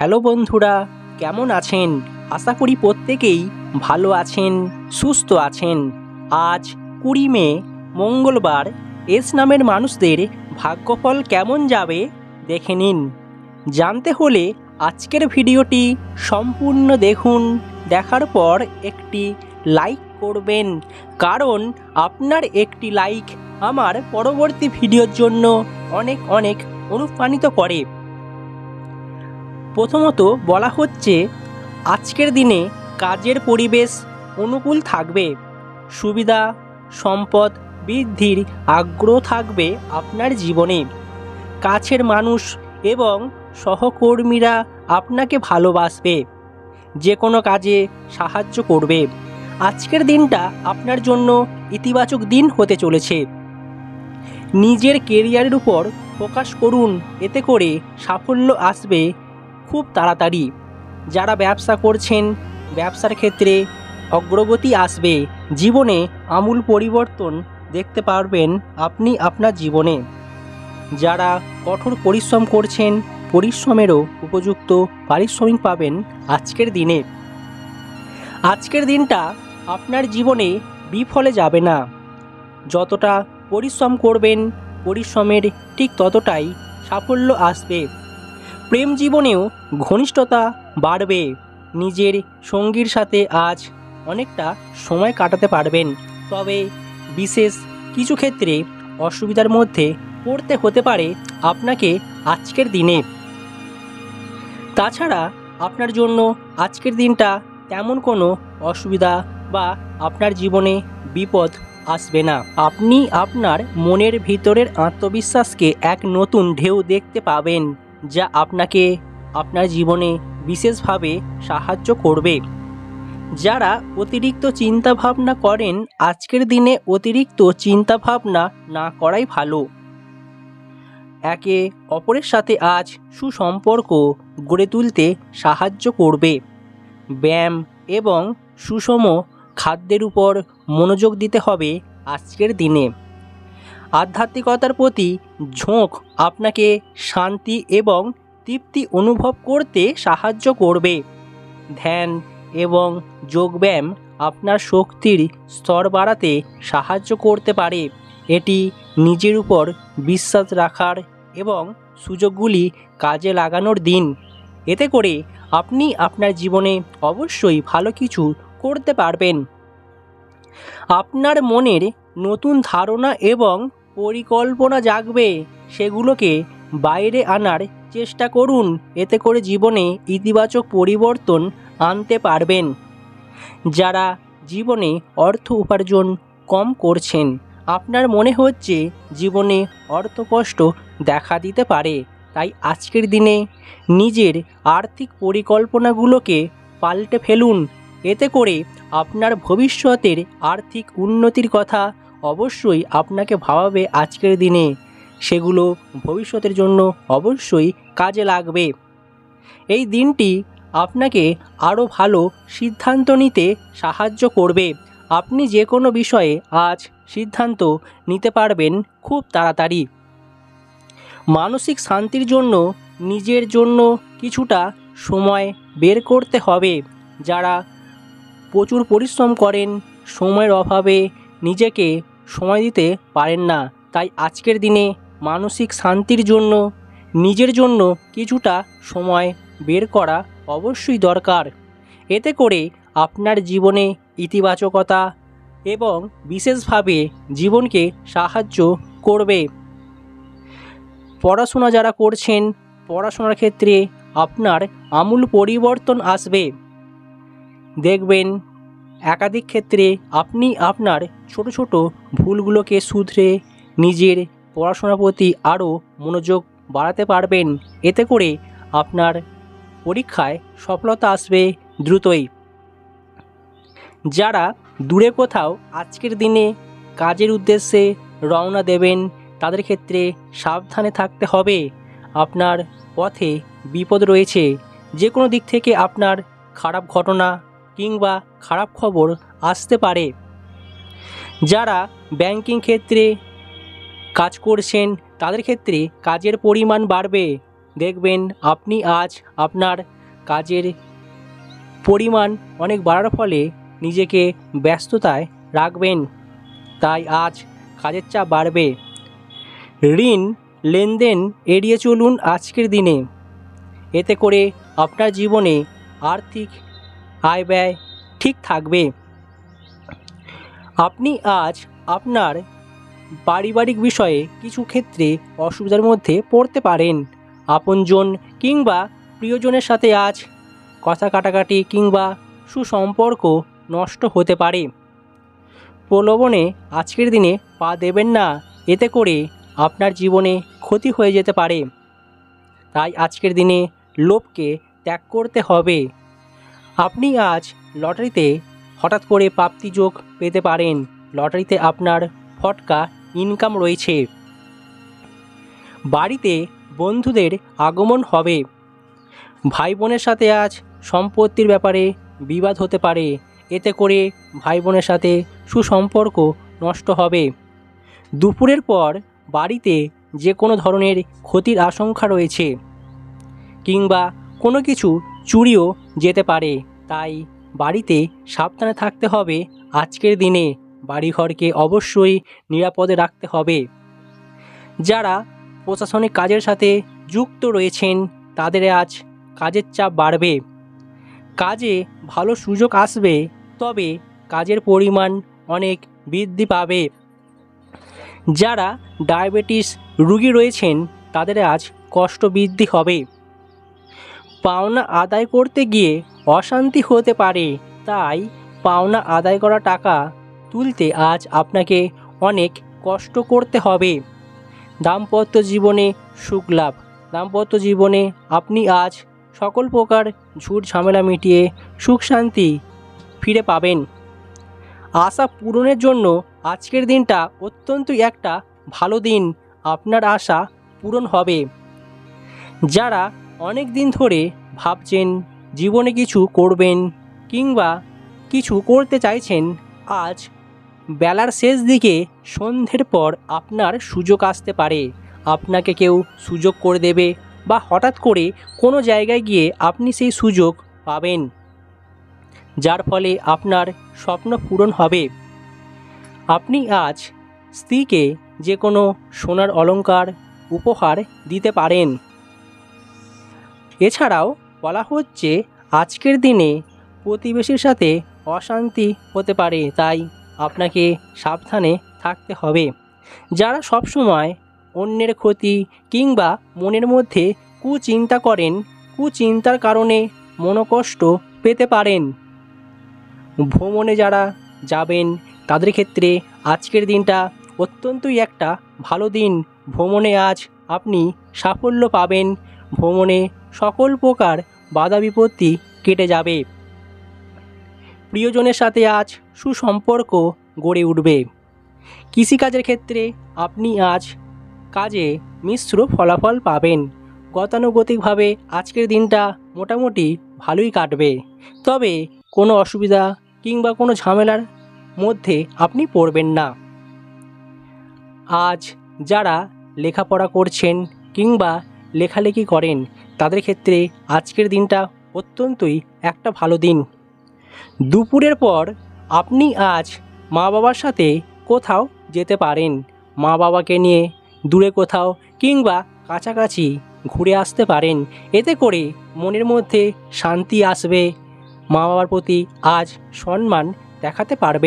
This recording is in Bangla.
হ্যালো বন্ধুরা, কেমন আছেন? আশা করি প্রত্যেকেই ভালো আছেন, সুস্থ আছেন। আজ কুড়ি মে, মঙ্গলবার, এস নামের মানুষদের ভাগ্যফল কেমন যাবে দেখে নিন। জানতে হলে আজকের ভিডিওটি সম্পূর্ণ দেখুন, দেখার পর একটি লাইক করবেন, কারণ আপনার একটি লাইক আমার পরবর্তী ভিডিওর জন্য অনেক অনেক অনুপ্রাণিত করে। প্রথমত বলা হচ্ছে, আজকের দিনে কাজের পরিবেশ অনুকূল থাকবে, সুবিধা, সম্পদ বৃদ্ধির আগ্রহ থাকবে আপনার জীবনে। কাছের মানুষ এবং সহকর্মীরা আপনাকে ভালোবাসবে যে কোনো কাজে সাহায্য করবে। আজকের দিনটা আপনার জন্য ইতিবাচক দিন হতে চলেছে। নিজের কেরিয়ারের উপর ফোকাস করুন, এতে করে সাফল্য আসবে খুব তাড়াতাড়ি। যারা ব্যবসা করছেন, ব্যবসার ক্ষেত্রে অগ্রগতি আসবে। জীবনে আমূল পরিবর্তন দেখতে পারবেন আপনি আপনার জীবনে। যারা কঠোর পরিশ্রম করছেন, পরিশ্রমেরও উপযুক্ত পারিশ্রমিক পাবেন আজকের দিনে। আজকের দিনটা আপনার জীবনে বিফলে যাবে না। যতটা পরিশ্রম করবেন, পরিশ্রমের ঠিক ততটাই সাফল্য আসবে। প্রেম জীবনেও ঘনিষ্ঠতা বাড়বে। নিজের সঙ্গীর সাথে আজ অনেকটা সময় কাটাতে পারবেন। তবে বিশেষ কিছু ক্ষেত্রে অসুবিধার মধ্যে পড়তে হতে পারে আপনাকে আজকের দিনে। তাছাড়া আপনার জন্য আজকের দিনটা তেমন কোনো অসুবিধা বা আপনার জীবনে বিপদ আসবে না। আপনি আপনার মনের ভিতরের আত্মবিশ্বাসকে এক নতুন ঢেউ দেখতে পাবেন। যা আপনাকে আপনার জীবনে বিশেষভাবে সাহায্য করবে। যারা অতিরিক্ত চিন্তাভাবনা করেন, আজকের দিনে অতিরিক্ত চিন্তাভাবনা না করাই ভালো। একে অপরের সাথে আজ সুসম্পর্ক গড়ে তুলতে সাহায্য করবে। ব্যায়াম এবং সুষম খাদ্যের উপর মনোযোগ দিতে হবে আজকের দিনে। আধ্যাত্মিকতার প্রতি ঝোঁক আপনাকে শান্তি এবং তৃপ্তি অনুভব করতে সাহায্য করবে। ধ্যান এবং যোগব্যায়াম আপনার শক্তির স্তর বাড়াতে সাহায্য করতে পারে। এটি নিজের উপর বিশ্বাস রাখার এবং সুযোগগুলি কাজে লাগানোর দিন। এতে করে আপনি আপনার জীবনে অবশ্যই ভালো কিছু করতে পারবেন। আপনার মনের নতুন ধারণা এবং পরিকল্পনা জাগবে, সেগুলোকে বাইরে আনার চেষ্টা করুন। এতে করে জীবনে ইতিবাচক পরিবর্তন আনতে পারবেন। যারা জীবনে অর্থ উপার্জন কম করছেন, আপনার মনে হচ্ছে জীবনে অর্থ কষ্ট দেখা দিতে পারে, তাই আজকের দিনে নিজের আর্থিক পরিকল্পনাগুলোকে পাল্টে ফেলুন। এতে করে আপনার ভবিষ্যতের আর্থিক উন্নতির কথা অবশ্যই আপনাকে ভাবাবে আজকের দিনে। সেগুলো ভবিষ্যতের জন্য অবশ্যই কাজে লাগবে। এই দিনটি আপনাকে আরও ভালো সিদ্ধান্ত নিতে সাহায্য করবে। আপনি যে কোনো বিষয়ে আজ সিদ্ধান্ত নিতে পারবেন খুব তাড়াতাড়ি। মানসিক শান্তির জন্য, নিজের জন্য কিছুটা সময় বের করতে হবে। যারা প্রচুর পরিশ্রম করেন, সময়ের অভাবে নিজেকে সময় দিতে পারেন না। তাই আজকের দিনে মানসিক শান্তির জন্য, নিজের জন্য কিছুটা সময় বের করা অবশ্যই দরকার। এতে করে আপনার জীবনে ইতিবাচকতা এবং বিশেষভাবে জীবনকে সাহায্য করবে। পড়াশোনা যারা করছেন, পড়াশোনার ক্ষেত্রে আপনার আমূল পরিবর্তন আসবে। দেখবেন একাধিক ক্ষেত্রে আপনি আপনার ছোট ছোট ভুলগুলোকে শুধরে নিজের পড়াশোনার প্রতি আরও মনোযোগ বাড়াতে পারবেন। এতে করে আপনার পরীক্ষায় সফলতা আসবে দ্রুতই। যারা দূরে কোথাও আজকের দিনে কাজের উদ্দেশ্যে রওনা দেবেন, তাদের ক্ষেত্রে সাবধানে থাকতে হবে। আপনার পথে বিপদ রয়েছে। যে কোনো দিক থেকে আপনার খারাপ ঘটনা কিংবা খারাপ খবর আসতে পারে। যারা ব্যাংকিং ক্ষেত্রে কাজ করছেন, তাদের ক্ষেত্রে কাজের পরিমাণ বাড়বে। দেখবেন আপনি আজ আপনার কাজের পরিমাণ অনেক বাড়ার ফলে নিজেকে ব্যস্ততায় রাখবেন। তাই আজ কাজের চাপ বাড়বে। ঋণ লেনদেন এড়িয়ে চলুন আজকের দিনে। এতে করে আপনার জীবনে আর্থিক আয় ব্যয়, ঠিক থাকবে। আপনি আজ আপনার পারিবারিক বিষয়ে কিছু ক্ষেত্রে অসুবিধার মধ্যে পড়তে পারেন। আপনজন কিংবা প্রিয়জনের সাথে আজ কথা কাটাকাটি কিংবা সুসম্পর্ক নষ্ট হতে পারে। প্রলোভনে আজকের দিনে পা দেবেন না, এতে করে আপনার জীবনে ক্ষতি হয়ে যেতে পারে। তাই আজকের দিনে লোভকে ত্যাগ করতে হবে। আপনি আজ লটারিতে হঠাৎ করে প্রাপ্তিযোগ পেতে পারেন। লটারিতে আপনার ফটকা ইনকাম রয়েছে। বাড়িতে বন্ধুদের আগমন হবে। ভাই বোনের সাথে আজ সম্পত্তির ব্যাপারে বিবাদ হতে পারে। এতে করে ভাই বোনের সাথে সুসম্পর্ক নষ্ট হবে। দুপুরের পর বাড়িতে যে কোনো ধরনের ক্ষতির আশঙ্কা রয়েছে কিংবা কোনো কিছু চুরিও যেতে পারে। তাই বাড়িতে সাবধানে থাকতে হবে। আজকের দিনে বাড়িঘরকে অবশ্যই নিরাপদে রাখতে হবে। যারা প্রশাসনিক কাজের সাথে যুক্ত রয়েছেন, তাদের আজ কাজের চাপ বাড়বে। কাজে ভালো সুযোগ আসবে, তবে কাজের পরিমাণ অনেক বৃদ্ধি পাবে। যারা ডায়াবেটিস রুগী রয়েছেন, তাদের আজ কষ্ট বৃদ্ধি হবে। পাওনা আদায় করতে গিয়ে অশান্তি হতে পারে। তাই পাওনা আদায় করা টাকা তুলতে আজ আপনাকে অনেক কষ্ট করতে হবে। দাম্পত্য জীবনে সুখ লাভ। দাম্পত্য জীবনে আপনি আজ সকল প্রকার ঝুট ঝামেলা মিটিয়ে সুখ শান্তি ফিরে পাবেন। আশা পূরণের জন্য আজকের দিনটা অত্যন্ত একটা ভালো দিন। আপনার আশা পূরণ হবে। যারা অনেক দিন ধরে ভাবছেন জীবনে কিছু করবেন কিংবা কিছু করতে চাইছেন। আজ বেলার শেষ দিকে সন্ধ্যের পর আপনার সুযোগ আসতে পারে। আপনাকে কেউ সুযোগ করে দেবে বা হঠাৎ করে কোনো জায়গায় গিয়ে আপনি সেই সুযোগ পাবেন, যার ফলে আপনার স্বপ্ন পূরণ হবে। আপনি আজ স্ত্রীকে যে কোনো সোনার অলঙ্কার উপহার দিতে পারেন। এছাড়াও বলা হচ্ছে আজকের দিনে প্রতিবেশীর সাথে অশান্তি হতে পারে, তাই আপনাকে সাবধানে থাকতে হবে। যারা সবসময় অন্যের ক্ষতি কিংবা মনের মধ্যে কুচিন্তা করেন, কুচিন্তার কারণে মনোকষ্ট পেতে পারেন। ভ্রমণে যারা যাবেন, তাদের ক্ষেত্রে আজকের দিনটা অত্যন্তই একটা ভালো দিন। ভ্রমণে আজ আপনি সাফল্য পাবেন। ভ্রমণে সকল প্রকার বাধা বিপত্তি কেটে যাবে। প্রিয়জনের সাথে আজ সুসম্পর্ক গড়ে উঠবে। কৃষিকাজের ক্ষেত্রে আপনি আজ কাজে মিশ্র ফলাফল পাবেন। গতানুগতিকভাবে আজকের দিনটা মোটামুটি ভালোই কাটবে। তবে কোনো অসুবিধা কিংবা কোনো ঝামেলার মধ্যে আপনি পড়বেন না। আজ যারা লেখাপড়া করছেন কিংবা লেখালেখি করেন তাদের ক্ষেত্রে আজকের দিনটা অত্যন্তই একটা ভালো দিন। দুপুরের পর আপনি আজ মা বাবার সাথে কোথাও যেতে পারেন। মা বাবাকে নিয়ে দূরে কোথাও কিংবা কাছাকাছি ঘুরে আসতে পারেন। এতে করে মনের মধ্যে শান্তি আসবে। মা বাবার প্রতি আজ সম্মান দেখাতে পারবেন।